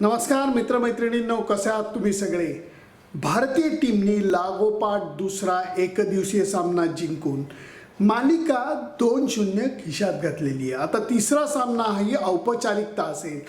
नमस्कार मित्रमैत्रिणींनो कसे आहात तुम्ही सगळे? भारतीय टीमने लागोपाठ दुसरा एकदिवसीय सामना जिंकून मालिका दोन शून्य खिशात घातलेली आहे. आता तिसरा सामना ही औपचारिकता असेल.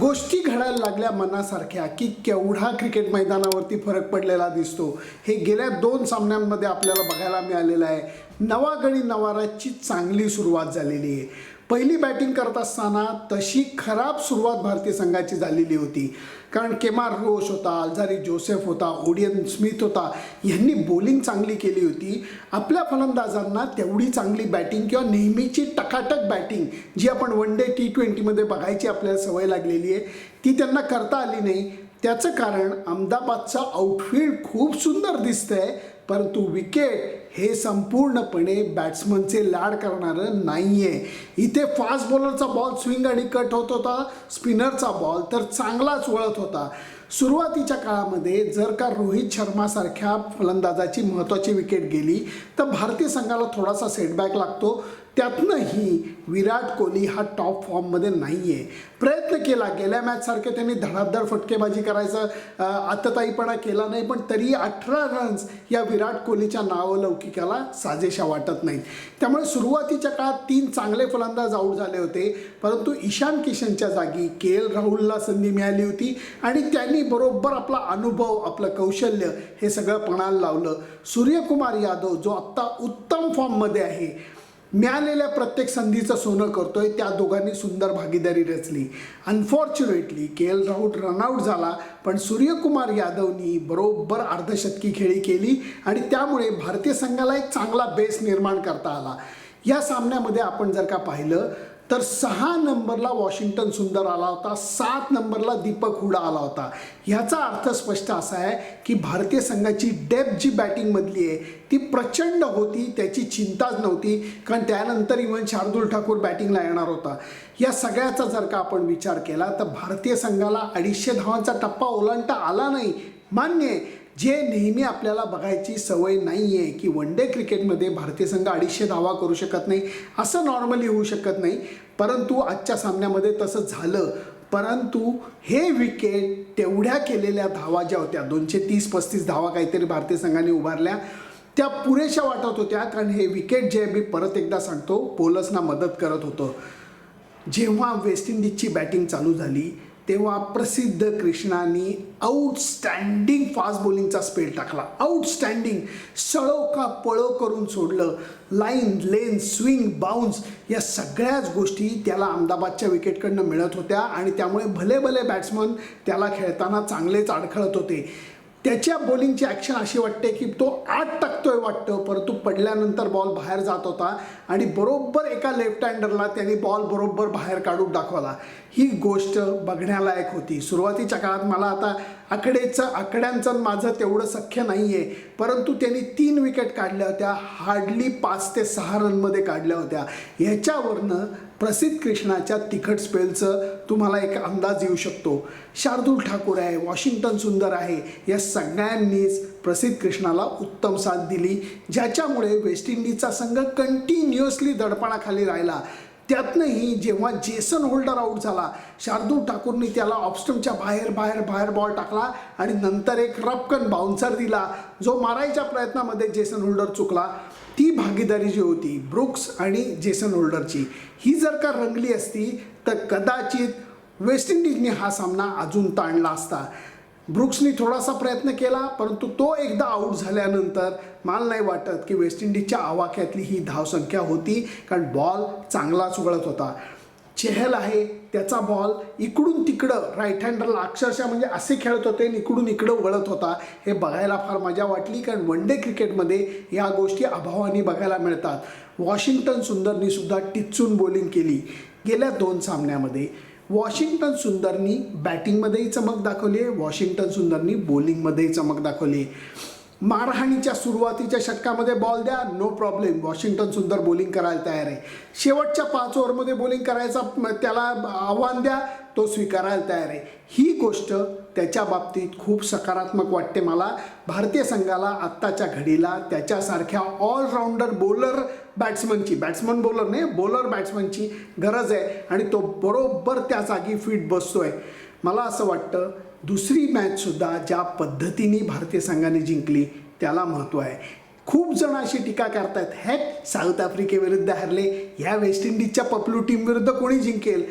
गोष्टी घडायला लागल्या मनासारख्या की केवढा क्रिकेट मैदानावरती फरक पडलेला दिसतो. हे गेल्या दोन सामन्यांमध्ये आपल्याला बघायला मिळालेलं आहे. नवा गडी नवाराची चांगली सुरुवात झालेली आहे. पहिली बॅटिंग करत असताना तशी खराब सुरुवात भारतीय संघाची झालेली होती. कारण केमार रोश होता अल्झारी जोसेफ होता ओडियन स्मिथ होता यांनी बॉलिंग चांगली केली होती. आपल्या फलंदाजांना तेवढी चांगली बॅटिंग किंवा नेहमीची टकाटक बॅटिंग जी आपण वन डे टी ट्वेंटीमध्ये बघायची आपल्याला सवय लागलेली आहे ती त्यांना करता आली नाही. त्याचं कारण अहमदाबादचं आउटफील्ड खूप सुंदर दिसतंय परंतु विकेट हे संपूर्णपणे बॅट्समनचे लाड करणारं नाही आहे इथे फास्ट बॉलरचा बॉल स्विंग आणि कट होत होता स्पिनरचा बॉल तर चांगलाच वळत होता. सुरुवातीच्या काळामध्ये जर का रोहित शर्मासारख्या फलंदाजाची महत्त्वाची विकेट गेली तर भारतीय संघाला थोडासा सेटबॅक लागतो. त्यातनंही विराट कोहली हा टॉप फॉर्ममध्ये नाही आहे प्रयत्न केला गेल्या मॅचसारखे त्यांनी धडाधड फटकेबाजी करायचं आतताईपणा केला नाही पण तरी अठरा रन्स या विराट कोहलीच्या नावलौकिकाला साजेशा वाटत नाहीत. त्यामुळे सुरुवातीच्या काळात तीन चांगले फलंदाज आऊट झाले होते परंतु ईशान किशनच्या जागी के एल राहुलला संधी मिळाली होती आणि त्यांनी बरोबर आपला अनुभव आपलं कौशल्य हे सगळं पणाला लावलं. सूर्यकुमार यादव जो आत्ता उत्तम फॉर्ममध्ये आहे मिळालेल्या प्रत्येक संधीचं सोनं करतोय त्या दोघांनी सुंदर भागीदारी रचली. Unfortunately K L Rahul run out झाला पण सूर्यकुमार यादवनी बरोबर अर्धशतकी खेळी केली आणि त्यामुळे भारतीय संघाला एक चांगला बेस निर्माण करता आला. या सामन्यामध्ये आपण जर का पाहिलं तर सहा नंबरला वॉशिंग्टन सुंदर आला होता सात नंबरला दीपक हुडा आला होता. ह्याचा अर्थ स्पष्ट असा आहे की भारतीय संघाची डेप जी बॅटिंगमधली आहे ती प्रचंड होती त्याची चिंताच नव्हती कारण त्यानंतर इव्हन शार्दूल ठाकूर बॅटिंगला येणार होता. या सगळ्याचा जर का आपण विचार केला तर भारतीय संघाला अडीचशे धावांचा टप्पा ओलांडता आला नाही. मान्य आहे जे नेहमी आपल्याला बघायची सवय नाही आहे की वन डे क्रिकेटमध्ये भारतीय संघ अडीचशे धावा करू शकत नाही असं नॉर्मली होऊ शकत नाही. परंतु आजच्या सामन्यामध्ये तसं झालं. परंतु हे विकेट तेवढ्या केलेल्या धावा ज्या होत्या दोनशे तीस पस्तीस धावा काहीतरी भारतीय संघाने उभारल्या त्या पुरेशा वाटत होत्या. कारण हे विकेट जे मी परत एकदा सांगतो पोलसना मदत करत होतं. जेव्हा वेस्ट इंडिजची बॅटिंग चालू झाली तेव्हा प्रसिद्ध कृष्णानी आउटस्टँडिंग फास्ट बॉलिंगचा स्पेल टाकला. आउटस्टँडिंग सळो का पळो करून सोडलं. लाईन लेन स्विंग बाउन्स या सगळ्याच गोष्टी त्याला अहमदाबादच्या विकेटकडनं मिळत होत्या आणि त्यामुळे भले भले बॅट्समन त्याला खेळताना चांगलेच अडखळत होते. त्याच्या बॉलिंगची ॲक्शन अशी वाटते की तो आत टाकतोय वाटतं. परंतु पडल्यानंतर बॉल बाहेर जात होता आणि बरोबर एका लेफ्ट हँडरला त्यांनी बॉल बरोबर बाहेर काढून दाखवला. ही गोष्ट बघण्यालायक होती. सुरुवातीच्या काळात मला आता आकडेचं आकड्यांचं माझं तेवढं सख्य नाही आहे परंतु त्यांनी तीन विकेट काढल्या होत्या. हार्डली पाच ते सहा रनमध्ये काढल्या होत्या. ह्याच्यावरनं प्रसिद्ध कृष्णाच्या तिखट स्पेलचं तुम्हाला एक अंदाज येऊ शकतो. शार्दूल ठाकूर आहे वॉशिंग्टन सुंदर आहे. या सगळ्यांनीच प्रसिद्ध कृष्णाला उत्तम साथ दिली. ज्याच्यामुळे वेस्ट इंडिजचा संघ कंटिन्युअसली दडपणाखाली राहिला. त्यातनंही जेव्हा जेसन होल्डर आऊट झाला शार्दूल ठाकूरनी त्याला ऑप्स्टमच्या बाहेर बाहेर बाहेर बॉल टाकला आणि नंतर एक रपकन बाउन्सर दिला जो मारायच्या प्रयत्नामध्ये जेसन होल्डर चुकला. ती भागीदारी जी होती ब्रुक्स आणि जेसन होल्डरची ही जर का रंगली असती तर कदाचित वेस्ट इंडिजने हा सामना अजून ताणला असता. ब्रुक्सनी थोडासा प्रयत्न केला परंतु तो एकदा आऊट झाल्यानंतर मला नाही वाटत की वेस्ट इंडिजच्या आवाक्यातली ही धावसंख्या होती कारण बॉल चांगलाच उघडत होता. चेहल आहे त्याचा बॉल इकडून तिकडं राईट हँडरला अक्षरशः म्हणजे असे खेळत होते आणि इकडून इकडं वळत होता. हे बघायला फार मजा वाटली कारण वन डे क्रिकेटमध्ये या गोष्टी अभावाने बघायला मिळतात. वॉशिंग्टन सुंदरनीसुद्धा टिचून बॉलिंग केली. गेल्या दोन सामन्यामध्ये वॉशिंग्टन सुंदरनी बॅटिंगमध्येही चमक दाखवली आहे. वॉशिंग्टन सुंदरनी बॉलिंगमध्येही चमक दाखवली आहे. मारहाणीच्या सुरुवातीच्या षटकामध्ये बॉल द्या no problem Washington Sundar bowling करायला तयार आहे. शेवटच्या पाच ओव्हरमध्ये बॉलिंग करायचा त्याला आव्हान द्या तो स्वीकारायला तयार आहे. ही गोष्ट त्याच्या बाबतीत खूप सकारात्मक वाटते मला. भारतीय संघाला आत्ताच्या घडीला त्याच्यासारख्या ऑलराऊंडर बॉलर बॅट्समनची बॅट्समन बॉलर नाही बॉलर बॅट्समनची गरज आहे आणि तो बरोबर त्या जागी फिट बसतोय. मला असं वाटतं दुसरी मॅचसुद्धा ज्या पद्धतीने भारतीय संघाने जिंकली त्याला महत्त्व आहे. खूप जण अशी टीका करतायत हे साऊथ आफ्रिकेविरुद्ध हरले ह्या वेस्ट इंडिजच्या पपलू टीमविरुद्ध कोणी जिंकेल?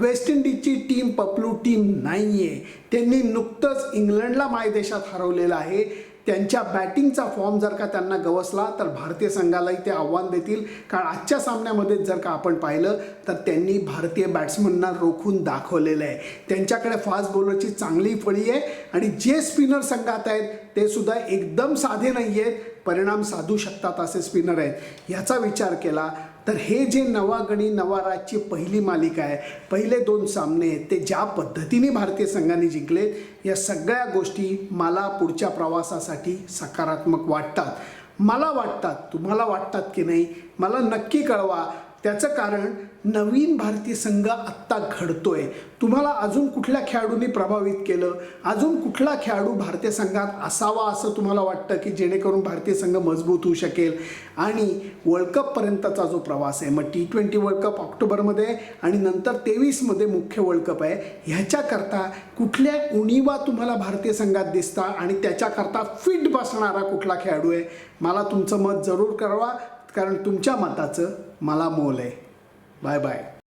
वेस्ट इंडिजची टीम पपलू टीम नाही आहे त्यांनी नुकतंच इंग्लंडला मायदेशात हरवलेलं आहे. त्यांच्या बॅटिंगचा फॉर्म जर का त्यांना गवसला तर भारतीय संघालाही ते आव्हान देतील. कारण आजच्या सामन्यामध्ये जर का आपण पाहिलं तर त्यांनी भारतीय बॅट्समनना रोखून दाखवलेलं आहे. त्यांच्याकडे फास्ट बॉलरची चांगली फळी आहे आणि जे स्पिनर संघात आहेत ते सुद्धा एकदम साधे नाही आहेत परिणाम साधू शकतात असे स्पिनर आहेत. याचा विचार केला तर हे जे नवागणी नवाराजची पहिली मालिका आहे पहिले दोन सामने आहेत ते ज्या पद्धतीने भारतीय संघाने जिंकले या सगळ्या गोष्टी मला पुढच्या प्रवासासाठी सकारात्मक वाटतात. मला वाटतात तुम्हाला वाटतात की नाही मला नक्की कळवा त्याचं कारण नवीन भारतीय संघ आत्ता घडतोय. तुम्हाला अजून कुठल्या खेळाडूंनी प्रभावित केलं? अजून कुठला खेळाडू भारतीय संघात असावा असं तुम्हाला वाटतं की जेणेकरून भारतीय संघ मजबूत होऊ शकेल? आणि वर्ल्ड कपपर्यंतचा जो प्रवास आहे मग टी ट्वेंटी वर्ल्ड कप ऑक्टोबरमध्ये आणि नंतर तेवीसमध्ये मुख्य वर्ल्ड कप आहे ह्याच्याकरता कुठल्या उणीवा तुम्हाला भारतीय संघात दिसता आणि त्याच्याकरता फिट बसणारा कुठला खेळाडू आहे? मला तुमचं मत जरूर कळवा. कारण तुमच्या मताचं मला मोल आहे. Bye bye.